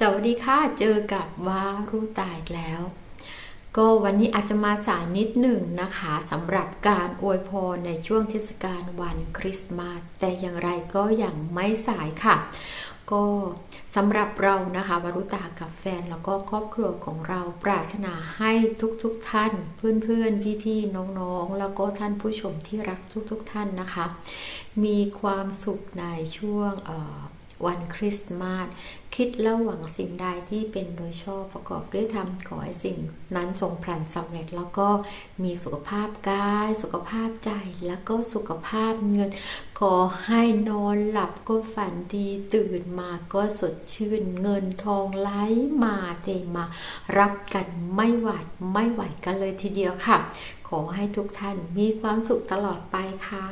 สวัสดีค่ะ เจอกับวารุตายแล้ว ก็วันนี้อาจจะมาสายนิดหนึ่งนะคะสำหรับการอวยพรในช่วงเทศกาลวันคริสต์มาสแต่อย่างไรก็ยังไม่สายค่ะ ก็สำหรับเรานะคะวรุตากับแฟนแล้วก็ครอบครัวของเราปรารถนาให้ทุกๆทท่าน เพื่อนๆ พี่ๆ น้องๆ แล้วก็ท่านผู้ชมที่รักทุกๆทท่านนะคะ มีความสุขในช่วง วันคริสต์มาสคิดและหวังสิ่งใดที่เป็นโดยชอบประกอบด้วยธรรมขอให้สิ่งนั้นทรงพลันสำเร็จ แล้วก็มีสุขภาพกาย สุขภาพใจแล้วก็สุขภาพเงิน ขอให้นอนหลับก็ฝันดีตื่นมาก็สดชื่นเงินทองไหลมาเทมา รับกันไม่หวาดไม่ไหวกันเลยทีเดียวค่ะ ขอให้ทุกท่านมีความสุขตลอดไปค่ะ